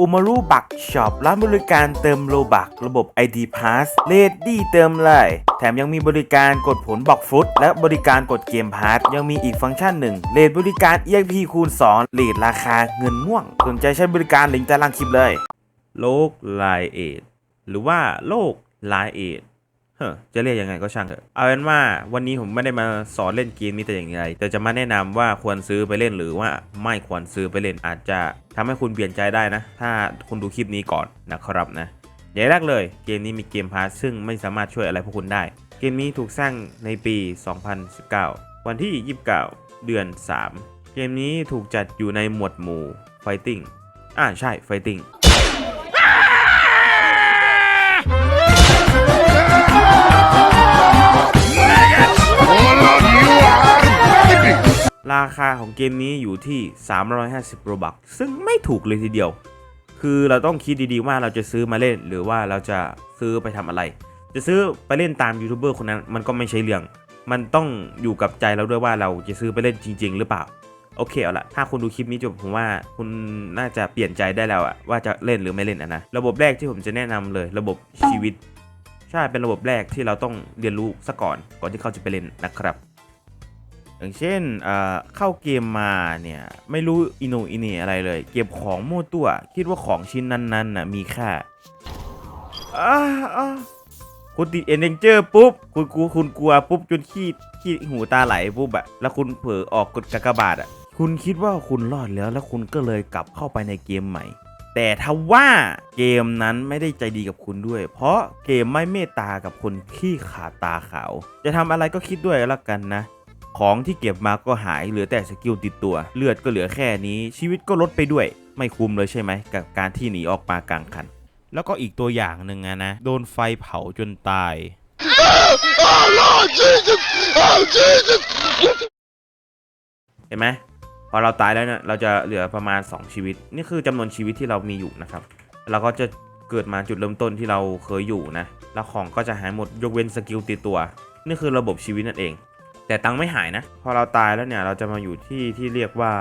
อุมารุบักช็อปร้านบริการเติมโลบักระบบ ID Pass เลดดี้เติมเลย แถมยังมีบริการกดผลบอกฟุต และบริการกดเกมพาร์ทยังมีอีกฟังก์ชันหนึ่งเลดบริการ EXP คูณ2เลดราคาเงินม่วง สนใจใช้บริการลิงก์ใต้ล่างคลิปเลย โลกไลเอทหรือว่าโลกไลเอท เฮ้อจะเรียกยังไงก็ช่างเถอะ เอาเป็นว่าวันนี้ผมไม่ได้มาสอนเล่นเกมนี้แต่อย่างไร แต่จะมาแนะนำว่าควรซื้อไปเล่นหรือว่าไม่ควรซื้อไปเล่นอาจจะทำให้คุณเปลี่ยนใจได้นะ ถ้าคุณดูคลิปนี้ก่อนนะครับนะอย่างแรกเลยเกมนี้มีเกมพาสซึ่งไม่สามารถช่วยอะไรพวกคุณได้ เกมนี้ถูกสร้างในปี 2019 วันที่ 29 เดือน 3 เกมนี้ถูกจัดอยู่ในหมวดหมู่ Fighting อ่าใช่ Fighting ราคาของเกมนี้อยู่ที่ 350โรบักซึ่งไม่ถูกเลยทีเดียว คือเราต้องคิดดีๆว่าเราจะซื้อมาเล่น หรือว่าเราจะซื้อไปทำอะไร จะซื้อไปเล่นตามยูทูบเบอร์คนนั้นมันก็ไม่ใช่เรื่อง มันต้องอยู่กับใจเราด้วยว่าเราจะซื้อไปเล่นจริง ๆ หรือเปล่า โอเคเอาละถ้าคุณดูคลิปนี้จบผมว่าคุณน่าจะเปลี่ยนใจได้แล้วอะว่าจะเล่นหรือไม่เล่นอะนะ ระบบแรกที่ผมจะแนะนำเลย ระบบชีวิต ใช่เป็นระบบแรกที่เราต้องเรียนรู้ซะก่อนก่อนที่เขาจะไปเล่นนะครับ อย่างเช่นเอ่อเข้าเกมมาเนี่ยไม่รู้อินโนอินเนอะไรเลย เก็บของมั่วตัวคิดว่าของชิ้นนั้นๆน่ะมีค่าคุณติดเอนเดนเจอร์ปุ๊บคุณกลัวคุณกลัวปุ๊บจนขี้ขี้หูตาไหลปุ๊บอะแล้วคุณเผลอออกกดกากบาทอะคุณคิดว่าคุณรอดแล้วแล้วคุณก็เลยกลับเข้าไปในเกมใหม่ แต่ทว่าเกมนั้นไม่ได้ใจดีกับคุณด้วย เพราะเกมไม่เมตตากับคนขี้ขาดตาขาว จะทำอะไรก็คิดด้วยแล้วกันนะ ของที่เก็บมาก็หายเหลือแต่สกิลติดตัว เลือดก็เหลือแค่นี้ ชีวิตก็ลดไปด้วย ไม่คุ้มเลยใช่ไหม กับการที่หนีออกมากลางคัน แล้วก็อีกตัวอย่างหนึ่งนะ โดนไฟเผาจนตาย เห็นไหมพอเราตายแล้วเนี่ยเราจะเหลือประมาณ 2 ชีวิต นี่คือจำนวนชีวิตที่เรามีอยู่นะครับ เราก็จะเกิดมาจุดเริ่มต้นที่เราเคยอยู่นะ แล้วของก็จะหายหมดยกเว้นสกิลติดตัว นี่คือระบบชีวิตนั่นเอง แต่ตังค์ไม่หายนะ พอเราตายแล้วเนี่ยเราจะมาอยู่ที่ที่เรียกว่า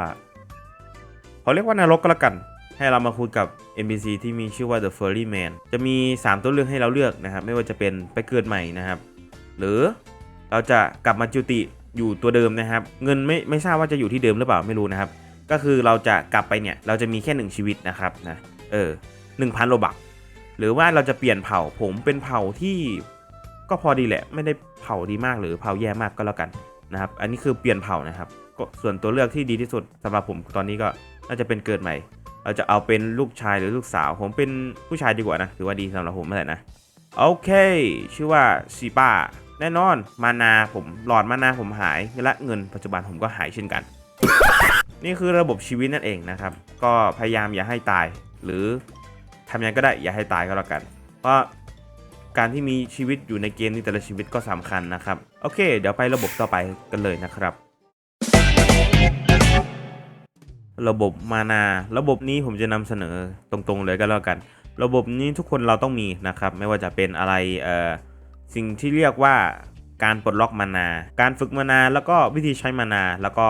เขาเรียกว่านรกก็แล้วกัน ให้เรามาคุยกับ NPC ที่มีชื่อว่า The Furry Man จะมี 3 ตัวเลือกให้เราเลือกนะครับ ไม่ว่าจะเป็นไปเกิดใหม่นะครับ หรือเราจะกลับมาจุติอยู่ตัวเดิมนะครับ เงินไม่ไม่ทราบว่าจะอยู่ที่เดิมหรือเปล่าไม่รู้นะครับ ก็คือเราจะกลับไปเนี่ยเราจะมีแค่หนึ่งชีวิตนะครับนะเออหนึ่งพันโลบักหรือว่าเราจะเปลี่ยนเผ่าผมเป็นเผ่าที่ ก็พอดีแหละ ไม่ได้เผาดีมากหรือเผาแย่มากก็แล้วกันนะครับ อันนี้คือเปลี่ยนเผานะครับ ก็ส่วนตัวเลือกที่ดีที่สุดสำหรับผมตอนนี้ก็น่าจะเป็นเกิดใหม่ เราจะเอาเป็นลูกชายหรือลูกสาว ผมเป็นผู้ชายดีกว่านะ ถือว่าดีสำหรับผมเมื่อไหร่นะ โอเค ชื่อว่าซีป้า แน่นอน มานาผม หลอดมานาผมหายและเงินปัจจุบันผมก็หายเช่นกัน นี่คือระบบชีวิตนั่นเองนะครับ ก็พยายามอย่าให้ตาย หรือทำยังไงก็ได้อย่าให้ตายก็แล้วกัน เพราะ การที่มีชีวิตอยู่ในเกมนี้แต่ละชีวิตก็สำคัญนะครับ โอเค เดี๋ยวไประบบต่อไปกันเลยนะครับ ระบบมานา ระบบนี้ผมจะนำเสนอตรงๆเลยก็แล้วกัน ระบบนี้ทุกคนเราต้องมีนะครับ ไม่ว่าจะเป็นอะไรเอ่อสิ่งที่เรียกว่าการปลดล็อกมานา การฝึกมานา แล้วก็วิธีใช้มานา แล้วก็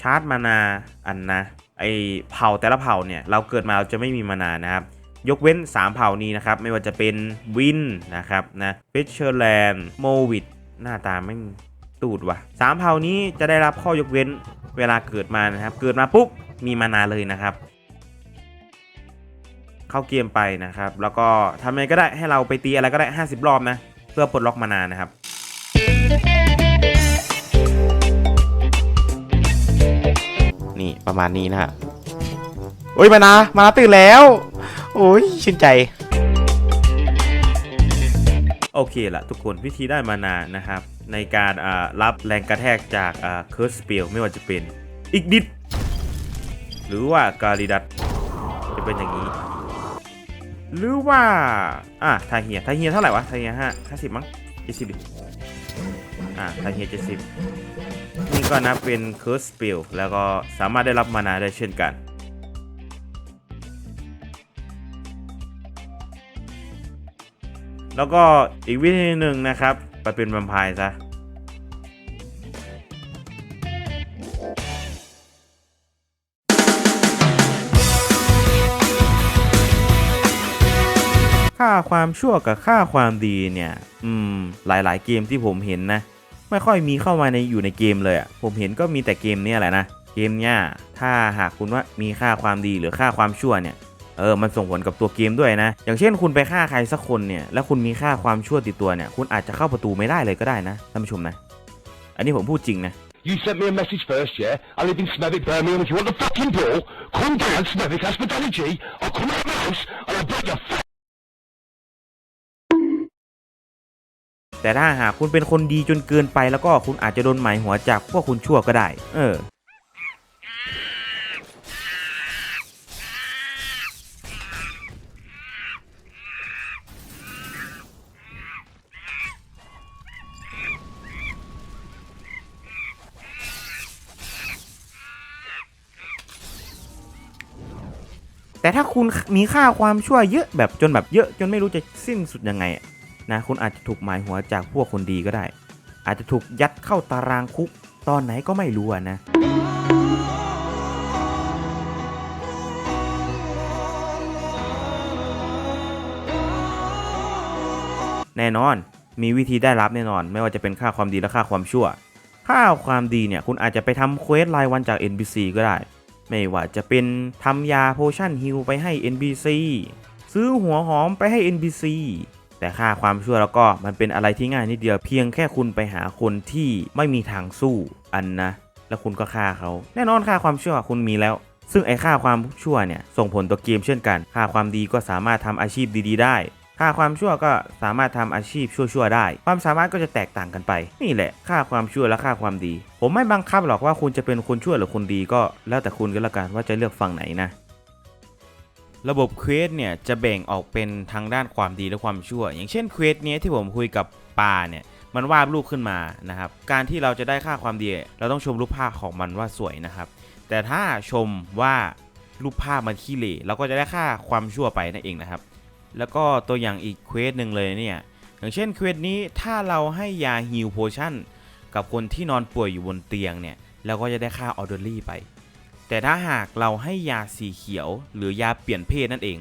ชาร์จมานาอันนะ ไอเผ่าแต่ละเผ่าเนี่ย เราเกิดมาเราจะไม่มีมานานะครับ ยกเว้น 3 เผ่านี้นะครับ ไม่ว่าจะเป็นวินนะครับนะเฟเชอร์แลนด์โมวิดหน้าตาไม่ตูดว่ะสามเผ่านี้จะได้รับข้อยกเว้นเวลาเกิดมานะครับ เกิดมาปุ๊บมีมานาเลยนะครับ เข้าเกมไปนะครับ แล้วก็ทำยังไงก็ได้ให้เราไปตีอะไรก็ได้ 50 รอบนะ เพื่อปลดล็อกมานานะครับนี่ประมาณนี้นะฮะโอ้ยมานามานาตื่นแล้ว โอ้ยชื่นใจ โอเคละทุกคนวิธีได้มานานะครับ ในการรับแรงกระแทกจากเคิร์สเปียลไม่ว่าจะเป็นอีกดิด หรือว่าการิดัตจะเป็นอย่างนี้ หรือว่า อะทาเฮียทาเฮียเท่าไหร่วะทาเฮียห้าห้าสิบมั้งเจ็ดสิบอะทาเฮียเจ็ดสิบนี่ก็นับเป็นเคิร์สเปียลแล้วก็สามารถได้รับมานาได้เช่นกัน แล้วก็อีกวิธีหนึ่งนะครับ ไปเป็นแวมไพร์ซะค่าความชั่วกับค่าความดีเนี่ย อืม หลายๆ เกมที่ผมเห็นนะ ไม่ค่อยมีเข้ามาในอยู่ในเกมเลยอะผมเห็นก็มีแต่เกมเนี้ยแหละนะ เกมเนี้ยถ้าหากคุณว่ามีค่าความดีหรือค่าความชั่วเนี่ย เออมันส่งผลกับตัวเกมด้วยนะ อย่างเช่นคุณไปฆ่าใครสักคนเนี่ยแล้วคุณมีค่าความชั่วติดตัวเนี่ยคุณอาจจะเข้าประตูไม่ได้เลยก็ได้นะท่านผู้ชมนะ อันนี้ผมพูดจริงนะ You sent me a message first, yeah? I live in Smethwick, Birmingham. If you want the fucking ball, come down, Smethwick, Hospitality. I'll come out of the house and I'll break your f- แต่ถ้าหากคุณเป็นคนดีจนเกินไปแล้วก็คุณอาจจะโดนหมายหัวจากพวกคุณชั่วก็ได้ เออ แต่ถ้าคุณมีค่าความชั่วเยอะแบบจนแบบเยอะจนไม่รู้จะสิ้นสุดยังไงนะคุณอาจจะถูกหมายหัวจากพวกคนดีก็ได้ อาจจะถูกยัดเข้าตารางคุกตอนไหนก็ไม่รู้นะแน่นอนมีวิธีได้รับแน่นอน ไม่ว่าจะเป็นค่าความดีและค่าความชั่ว ค่าความดีเนี่ยคุณอาจจะไปทำเควสรายวันจาก NPC ก็ได้ ไม่ว่าจะเป็นทำยาโพชั่นฮิลไปให้ NPC ซื้อหัวหอมไปให้ NPC แต่ค่าความชั่วแล้วก็มันเป็นอะไรที่ง่ายนิดเดียวเพียงแค่คุณไปหาคนที่ไม่มีทางสู้อันนะ แล้วคุณก็ฆ่าเขาแน่นอนค่าความชั่วคุณมีแล้ว ซึ่งไอ้ค่าความชั่วเนี่ยส่งผลต่อเกมเช่นกัน ค่าความดีก็สามารถทำอาชีพดี ๆ ได้ ค่าความชั่วก็สามารถทำอาชีพชั่วๆได้ ความสามารถก็จะแตกต่างกันไป นี่แหละ ค่าความชั่วและค่าความดี ผมไม่บังคับหรอกว่าคุณจะเป็นคนชั่วหรือคนดีก็แล้วแต่คุณก็แล้วกันว่าจะเลือกฝั่งไหนนะระบบเควสเนี่ยจะแบ่งออกเป็นทางด้านความดีและความชั่ว อย่างเช่นเควสเนี้ยที่ผมคุยกับปาเนี่ยมันวาดรูปขึ้นมานะครับ การที่เราจะได้ค่าความดี เราต้องชมรูปภาพของมันว่าสวยนะครับ แต่ถ้าชมว่ารูปภาพมันขี้เหร่เราก็จะได้ค่าความชั่วไปนั่นเองนะครับ แล้วก็ตัวอย่างอีกเควสหนึ่งเลยเนี่ย อย่างเช่นเควสนี้ถ้าเราให้ยาฮิลโพชั่นกับคนที่นอนป่วยอยู่บนเตียงเนี่ยเราก็จะได้ค่าออเดอรี่ไป แต่ถ้าหากเราให้ยาสีเขียว หรือยาเปลี่ยนเพศนั่นเอง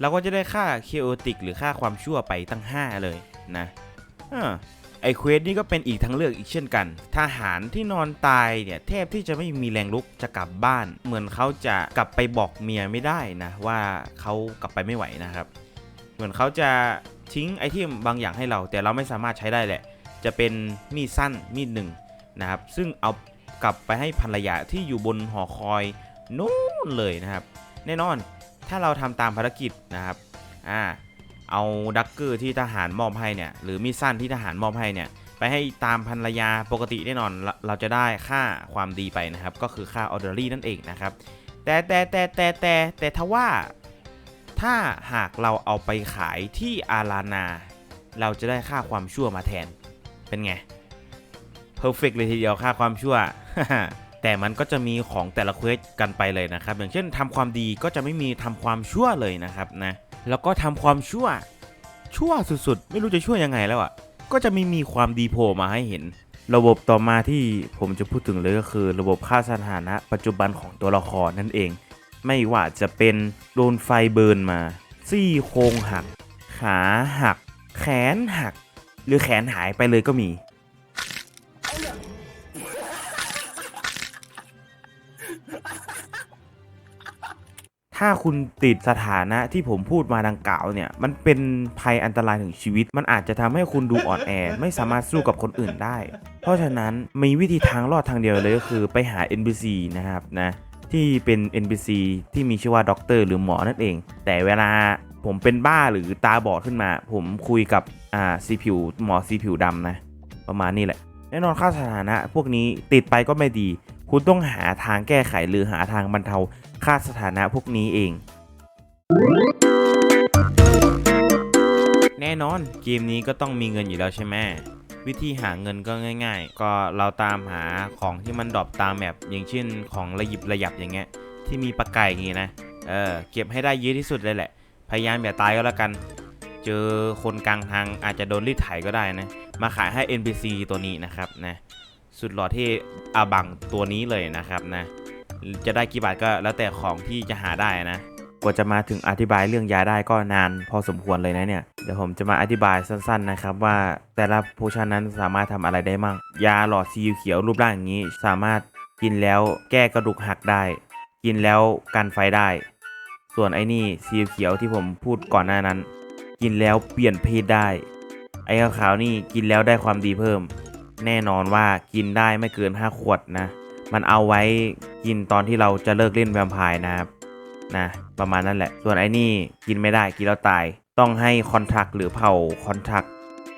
เราก็จะได้ค่าเคโอติกหรือค่าความชั่วไปตั้ง 5 เลยนะอ่า ไอเควสนี้ก็เป็นอีกทางเลือกอีกเช่นกัน ทหารที่นอนตายเนี่ยแทบที่จะไม่มีแรงลุกจะกลับบ้าน เหมือนเขาจะกลับไปบอกเมียไม่ได้นะว่าเขากลับไปไม่ไหวนะครับ เหมือนเขาจะทิ้งไอเทมบางอย่างให้เรา แต่เราไม่สามารถใช้ได้แหละ จะเป็นมีดสั้นมีดหนึ่งนะครับ ซึ่งเอากลับไปให้ภรรยาที่อยู่บนหอคอยนู้นเลยนะครับ แน่นอนถ้าเราทำตามภารกิจนะครับ อ่า เอาดักเกอร์ที่ทหารมอบให้เนี่ยหรือมีสั้นที่ทหารมอบให้เนี่ยไปให้ตามภรรยาปกติแน่นอนเราเราจะได้ค่าความดีไปนะครับ ก็คือค่าออเดอรี่นั่นเองนะครับแต่แต่แต่แต่แต่แต่ทว่าถ้าหากเราเอาไปขายที่อารานา เราจะได้ค่าความชั่วมาแทนเป็นไงเพอร์เฟกเลยทีเดียวค่าความชั่ว แต่มันก็จะมีของแต่ละเควสกันไปเลยนะครับ อย่างเช่นทำความดีก็จะไม่มีทำความชั่วเลยนะครับนะแล้วก็ทำความชั่ว ชั่วสุดๆ ไม่รู้จะชั่วยังไงแล้วอะ่ะก็จะไม่มีความดีโผล่มาให้เห็น ระบบต่อมาที่ผมจะพูดถึงเลยก็คือ ระบบค่าสถานะ ปัจจุบันของตัวละครนั่นเอง ไม่ว่าจะเป็นโดนไฟเบิร์นมาซี่โครงหัก ขาหัก แขนหัก หรือแขนหายไปเลยก็มี ถ้าคุณติดสถานะที่ผมพูดมาดังกล่าวเนี่ย มันเป็นภัยอันตรายถึงชีวิต มันอาจจะทำให้คุณดูอ่อนแอ ไม่สามารถสู้กับคนอื่นได้ เพราะฉะนั้นมีวิธีทางรอดทางเดียวเลยก็คือไปหา NPC นะครับนะที่เป็น NPC ที่มีชื่อว่าด็อกเตอร์หรือหมอนั่นเอง แต่เวลาผมเป็นบ้าหรือตาบอดขึ้นมา ผมคุยกับอ่าสีผิวหมอสีผิวดำนะ ประมาณนี้แหละ แน่นอนค่าสถานะ พวกนี้ติดไปก็ไม่ดี คุณต้องหาทางแก้ไขหรือหาทางบรรเทาค่าสถานะพวกนี้เอง แน่นอนเกมนี้ก็ต้องมีเงินอยู่แล้วใช่ไหมวิธีหาเงินก็ง่าย ๆ ก็เราตามหาของที่มันดรอปตามแมปอย่างเช่นของระยิบระยับอย่างเงี้ยที่มีปลาไก่อย่างงี้นะเออเก็บให้ได้เยอะที่สุดเลยแหละ พยายามอย่าตายก็แล้วกัน เจอคนกลางทางอาจจะโดนรีดไถก็ได้นะ มาขายให้ NPC ตัวนี้นะครับนะ สุดหล่อที่อาบังตัวนี้เลยนะครับนะ จะได้กี่บาทก็แล้วแต่ของที่จะหาได้นะกว่าจะมาถึงอธิบายเรื่องยาได้ก็นานพอสมควรเลยนะเนี่ย เดี๋ยวผมจะมาอธิบายสั้นๆนะครับว่าแต่ละโพชั่นนั้นสามารถทำอะไรได้มั่ง ยาหลอดสีเขียวรูปร่างอย่างนี้ สามารถกินแล้วแก้กระดูกหักได้ กินแล้วกันไฟได้ ส่วนไอ้นี่สีเขียวที่ผมพูดก่อนหน้านั้น กินแล้วเปลี่ยนเพศได้ ไอ้ขาวๆนี่กินแล้วได้ความดีเพิ่ม แน่นอนว่ากินได้ไม่เกิน 5 ขวดนะ มันเอาไว้กินตอนที่เราจะเลิกเล่นแวมไพร์นะครับนะประมาณนั้นแหละ ส่วนไอ้นี่กินไม่ได้กินแล้วตาย ต้องให้คอนทรักหรือเผาคอนทรัก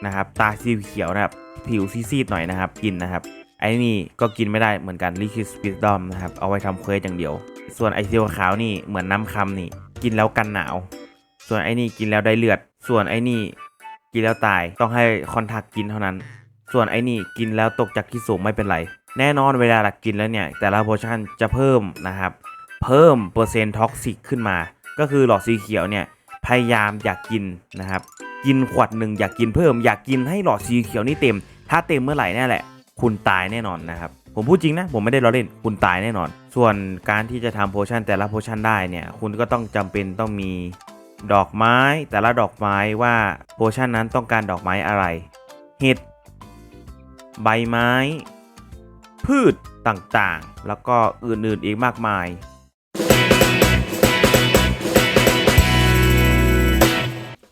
นะครับ ตาสีเขียวนะครับผิวซีดๆหน่อยนะครับ กินนะครับไอ้นี่ก็กินไม่ได้เหมือนกันลิคิสปิดดอมนะครับเอาไว้ทำเควสอย่างเดียว ส่วนไอซีขาวนี่เหมือนน้ำคำนี่ กินแล้วกันหนาว ส่วนไอ้นี่กินแล้วได้เลือด ส่วนไอ้นี่กินแล้วตายต้องให้คอนทักกินเท่านั้น ส่วนไอ้นี่กินแล้วตกจากที่สูงไม่เป็นไร แน่นอนเวลาหลักกินแล้วเนี่ย แต่ละโพชั่นจะเพิ่มนะครับ เพิ่มเปอร์เซ็นต์ท็อกซิกขึ้นมา ก็คือหลอดสีเขียวเนี่ยพยายามอยากกินนะครับ กินขวดหนึ่งอยากกินเพิ่ม อยากกินให้หลอดสีเขียวนี่เต็ม ถ้าเต็มเมื่อไหร่เนี่ยแหละ คุณตายแน่นอนนะครับ ผมพูดจริงนะ ผมไม่ได้ล้อเล่น คุณตายแน่นอน ส่วนการที่จะทำโพชั่นแต่ละโพชั่นได้เนี่ย คุณก็ต้องจำเป็นต้องมีดอกไม้ แต่ละดอกไม้ว่าโพชั่นนั้นต้องการดอกไม้อะไร เห็ด ใบไม้ พืชต่างๆ แล้วก็อื่นๆอีกมากมาย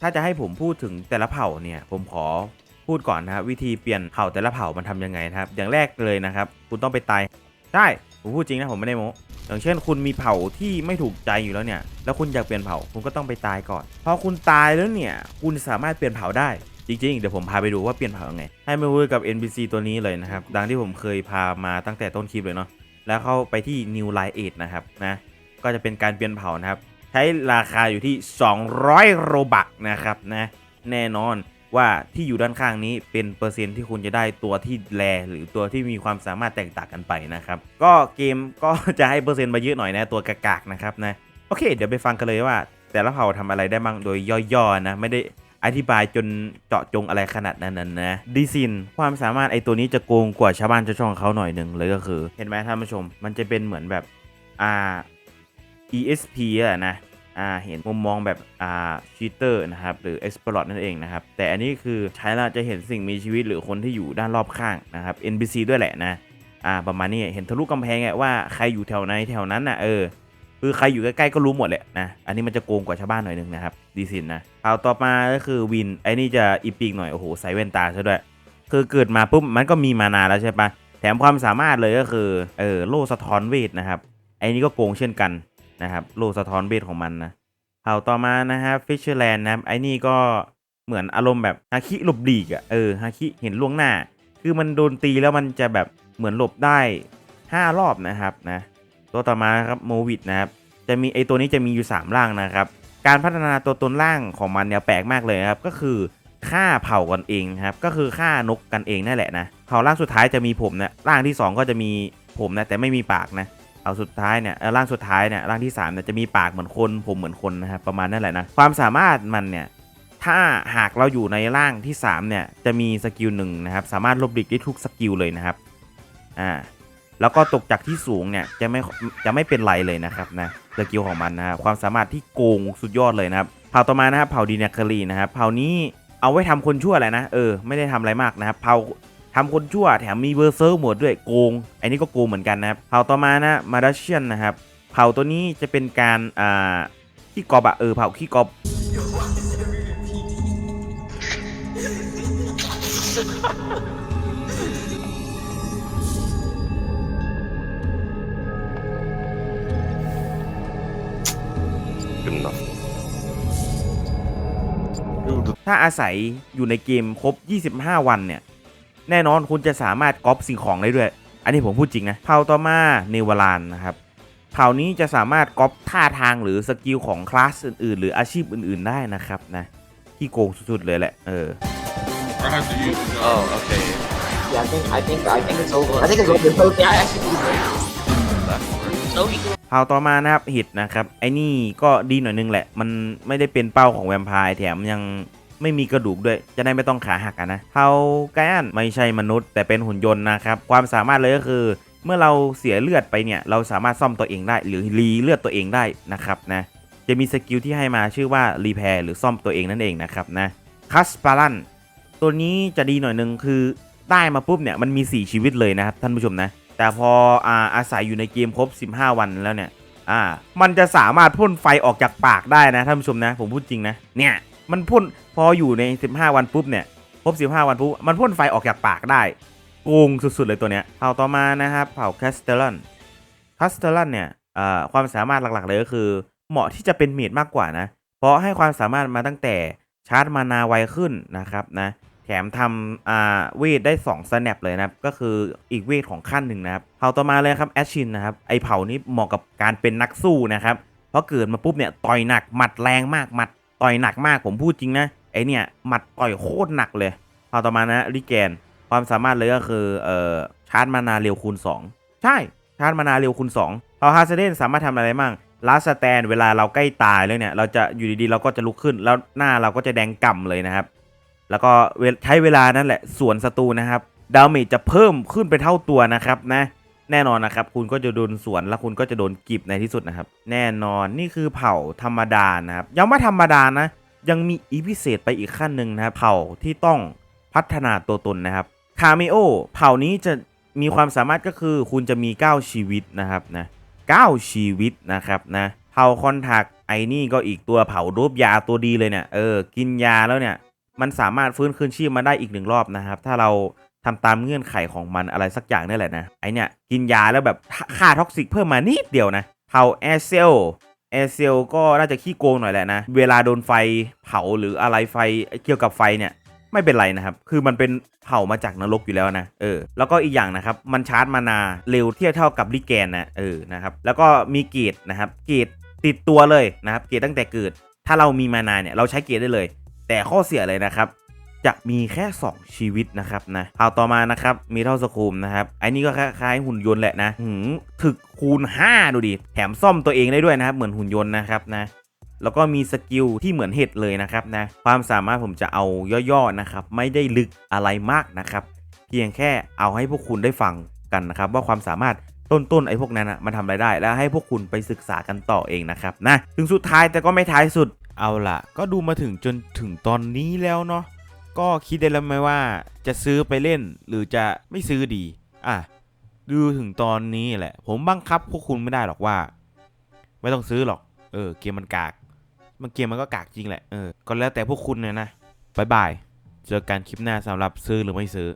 ถ้าจะให้ผมพูดถึงแต่ละเผ่าเนี่ยผมขอพูดก่อนนะครับวิธีเปลี่ยนเผ่าแต่ละเผ่ามันทำยังไงนะครับ อย่างแรกเลยนะครับ คุณต้องไปตายใช่ผมพูดจริงนะผมไม่ได้โม้อย่างเช่น คุณมีเผ่าที่ไม่ถูกใจอยู่แล้วเนี่ย แล้วคุณอยากเปลี่ยนเผ่าคุณก็ต้องไปตายก่อนพอคุณตายแล้วเนี่ย คุณสามารถเปลี่ยนเผ่าได้ จริง ๆ เดี๋ยวผมพาไปดูว่าเปลี่ยนเผ่ายังไง ให้มาพูดกับ NPC ตัวนี้เลยนะครับ ดังที่ผมเคยพามาตั้งแต่ต้นคลิปเลยเนาะ แล้วเข้าไปที่ New Line 8นะครับนะ ก็จะเป็นการเปลี่ยนเผ่านะครับ ใช้ราคาอยู่ที่ 200 โรบักนะครับนะ แน่นอนว่าที่อยู่ด้านข้างนี้เป็นเปอร์เซ็นต์ที่คุณจะได้ตัวที่แรหรือตัวที่มีความสามารถแตกต่างกันไปนะครับ ก็เกมก็จะให้เปอร์เซ็นต์มาเยอะหน่อยนะตัวกากๆนะครับนะ โอเค เดี๋ยวไปฟังกันเลยว่า แต่ละเผ่าทำอะไรได้บ้างโดยย่อๆนะ ไม่ได้ อธิบายจนเจาะจงอะไรขนาดนั้นนะดีซินความสามารถไอตัวนี้จะโกงกว่าชาวบ้านชาวช่องเขาหน่อยหนึ่งเลยก็คือ เห็นไหมท่านผู้ชม มันจะเป็นเหมือนแบบอ่า ESP อะนะอ่าเห็นมุมมองแบบอ่าชีเตอร์นะครับหรือ Explorer นั่นเองนะครับ แต่อันนี้คือใช้แล้วจะเห็นสิ่งมีชีวิตหรือคนที่อยู่ด้านรอบข้างนะครับ NPC ด้วยแหละนะอ่าประมาณนี้เห็นทะลุกำแพงอะว่าใครอยู่แถวไหนแถวนั้นน่ะเออ คือใครอยู่ใกล้ๆก็รู้หมดแหละนะ อันนี้มันจะโกงกว่าชาวบ้านหน่อยนึงนะครับ ดีสินนะเอาต่อมาก็คือวิน ไอ้นี่จะอีปีกหน่อย โอ้โห ใส่แว่นตาซะด้วย คือเกิดมาปุ๊บมันก็มีมานานแล้วใช่ปะแถมความสามารถเลยก็คือ เออโลสะท้อนเวทนะครับ ไอ้นี่ก็โกงเช่นกันนะครับ โลสะท้อนเวทของมันนะเผ่าต่อมานะครับฟิชเชอร์แลนด์นะครับ ไอ้นี่ก็เหมือนอารมณ์แบบฮาคิหลบดีกอะเออฮาคิเห็นล่วงหน้า คือมันโดนตีแล้วมันจะแบบเหมือนหลบได้ 5 รอบนะครับนะ ตัวต่อมาครับโมวิดนะครับจะมีไอตัวนี้จะมีอยู่ 3 ร่างนะครับ การพัฒนาตัวตนร่างของมันเนี่ยแปลกมากเลยครับก็คือฆ่าเผ่ากันเองครับก็คือฆ่านกกันเองนั่นแหละนะเผ่าร่างสุดท้ายจะมีผมนะร่างที่ 2 ก็จะมีผมนะแต่ไม่มีปากนะเอาสุดท้ายเนี่ยร่างสุดท้ายเนี่ยร่างที่3เนี่ยจะมีปากเหมือนคนผมเหมือนคนนะครับประมาณนั่นแหละนะความสามารถมันเนี่ยถ้าหากเราอยู่ในร่างที่3เนี่ยจะมีสกิลหนึ่งนะครับสามารถลบหลีกได้ทุกสกิลเลยนะครับอ่า แล้วก็ตกจากที่สูงเนี่ยจะไม่จะไม่เป็นไรเลยนะครับนะสกิลของมันนะครับความสามารถที่โกงสุดยอดเลยนะครับเผ่าต่อมานะครับเผ่าดีนาคารีนะครับเผ่านี้เอาไว้ทำคนชั่วแหละนะเออไม่ได้ทำอะไรมากนะครับเผ่าทำคนชั่วแถมมีเบอร์เซอร์หมดด้วยโกงอันนี้ก็โกงเหมือนกันนะครับเผ่าต่อมานะมาดัชเชียนนะครับเผ่าตัวนี้จะเป็นการอ่าขี้กอบอะเออเผ่าขี้กอบ ถ้าอาศัยอยู่ในเกมครบ 25 วันเนี่ย แน่นอนคุณจะสามารถก๊อปสิ่งของได้ด้วย อันนี้ผมพูดจริงนะ เผ่าต่อมาเนวารานนะครับ เผ่านี้จะสามารถก๊อปท่าทางหรือสกิลของคลาสอื่น ๆ หรืออาชีพอื่น ๆ ได้นะครับนะ ที่โกงสุด ๆ เลยแหละ เออ I have to use it. Oh, okay. Yeah, I think I think I think it's over. I think it's over. So, yeah, I actually think it's over. เเผ่าต่อมานะครับหิดนะครับไอ้นี่ก็ดีหน่อยนึงแหละ มันไม่ได้เป็นเป้าของแวมไพร์แถมยังไม่มีกระดูกด้วย จะได้ไม่ต้องขาหักนะเผ่าไกอันไม่ใช่มนุษย์ แต่เป็นหุ่นยนต์นะครับ ความสามารถเลยก็คือ เมื่อเราเสียเลือดไปเนี่ย เราสามารถซ่อมตัวเองได้ หรือรีเลือดตัวเองได้นะครับนะจจะมีสกิลที่ให้มาชื่อว่ารีแพร์หรือซ่อมตัวเองนั่นเองนะครับนะคัสปารันตัวนี้จะดีหน่อยนึงคือได้มาปุ๊บเนี่ยมันมี 4 ชีวิตเลยนะครับท่านผู้ชมนะ แต่พออาอาศัยอยู่ในเกมครบ 15 วันแล้วเนี่ยอ่ามันจะสามารถพ่นไฟออกจากปากได้นะท่านผู้ชมนะ ผมพูดจริงนะเนี่ยมันพ่นพออยู่ใน 15 วันปุ๊บเนี่ยครบ 15 วันปุ๊บมันพ่นไฟออกจากปากได้โกงสุดๆเลยตัวเนี้ยเผ่าต่อมานะครับเผ่าแคสเตล o นคาสเตล o นเนี่ยอ่าความสามารถหลักๆเลยก็คือ เหมาะที่จะเป็นเมดมากกว่านะเพราะให้ความสามารถมาตั้งแต่ชาร์จมานาไวขึ้นนะครับนะ ถมทำอ่าเวทได้2 snap เลยนะครับ ก็คืออีกเวทของขั้นหนึ่งนะครับเผ่าต่อมาเลยครับแอชชินนะครับ ไอเผ่านี้เหมาะกับการเป็นนักสู้นะครับ เพราะเกิดมาปุ๊บเนี่ยต่อยหนักหมัดแรงมากหมัดต่อยหนักมากผมพูดจริงนะไอเนี่ยหมัดต่อยโคตรหนักเลยเผ่าต่อมานะลิแกนความสามารถเลยก็คือเอ่อชาร์จมานาเร็วคูณ 2 ใช่ชาร์จมานาเร็วคูณ2เผ่าฮาร์เซเดนสามารถทำอะไรบ้างลาสแตนเวลาเราใกล้ตายแล้วเนี่ยเราจะอยู่ดีๆเราก็จะลุกขึ้นแล้วหน้าเราก็จะแดงก่ำเลยนะครับ แล้วก็ใช้เวลานั่นแหละส่วนศัตรูนะครับดาเมจจะเพิ่มขึ้นไปเท่าตัวนะครับนะแน่นอนนะครับ คุณก็จะโดนสวนแล้วคุณก็จะโดนกีบในที่สุดนะครับ แน่นอนนี่คือเผ่าธรรมดานะครับ ยังไม่ธรรมดานะ ยังมีอีพิเศษไปอีกขั้นหนึ่งนะครับเผ่าที่ต้องพัฒนาตัวตนนะครับคาเมโอเผ่านี้จะมีความสามารถก็คือคุณจะมี 9 ชีวิตนะครับนะ9ชีวิตนะครับนะเผ่าคอนแทคไอ้นี่ก็อีกตัวเผ่ารูปยาตัวดีเลยเนี่ยเออกินยาแล้วเนี่ย มันสามารถฟื้นคืนชีพมาได้อีกหนึ่งรอบนะครับ ถ้าเราทำตามเงื่อนไขของมันอะไรสักอย่างนี่แหละนะ ไอเนี่ย กินยาแล้วแบบค่าท็อกซิกเพิ่มมานิดเดียวนะเผาแอเซลแอเซลก็น่าจะขี้โกงหน่อยแหละนะ เวลาโดนไฟเผาหรืออะไรไฟเกี่ยวกับไฟเนี่ยไม่เป็นไรนะครับ คือมันเป็นเผามาจากนรกอยู่แล้วนะ เออ แล้วก็อีกอย่างนะครับ มันชาร์จมานาเร็วเทียบเท่ากับลิแกนนะ เออ นะครับ แล้วก็มีเกรดนะครับ เกรดติดตัวเลยนะครับ เกรดตั้งแต่เกิด ถ้าเรามีมานาเนี่ย เราใช้เกรดได้เลย แต่ข้อเสียเลยนะครับ จะมีแค่ 2 ชีวิตนะครับนะเอาต่อมานะครับมีเท่าสคูมนะครับไอ้นี่ก็คล้ายๆหุ่นยนต์แหละนะหืมถึกคูณ 5 ดูดิแถมซ่อมตัวเองได้ด้วยนะครับ เหมือนหุ่นยนต์นะครับนะแล้วก็มีสกิลที่เหมือนเห็ดเลยนะครับนะความสามารถผมจะเอาย่อๆนะครับ ไม่ได้ลึกอะไรมากนะครับ เพียงแค่เอาให้พวกคุณได้ฟังกันนะครับ ว่าความสามารถต้นๆไอ้พวกนั้นนะมันทำอะไรได้ แล้วให้พวกคุณไปศึกษากันต่อเองนะครับนะถึงสุดท้ายแต่ก็ไม่ท้ายสุดเอาล่ะ ก็ดูมาถึงจนถึงตอนนี้แล้วเนาะก็คิดได้แล้วไหมว่าจะซื้อไปเล่นหรือจะไม่ซื้อดี อะ ดูถึงตอนนี้แหละ ผมบังคับพวกคุณไม่ได้หรอกว่า ไม่ต้องซื้อหรอก เออ เกมมันกาก มันเกมมันก็กากจริงแหละ เออ ก็แล้วแต่พวกคุณเนี่ยนะบายบาย เจอกันคลิปหน้าสำหรับซื้อหรือไม่ซื้อ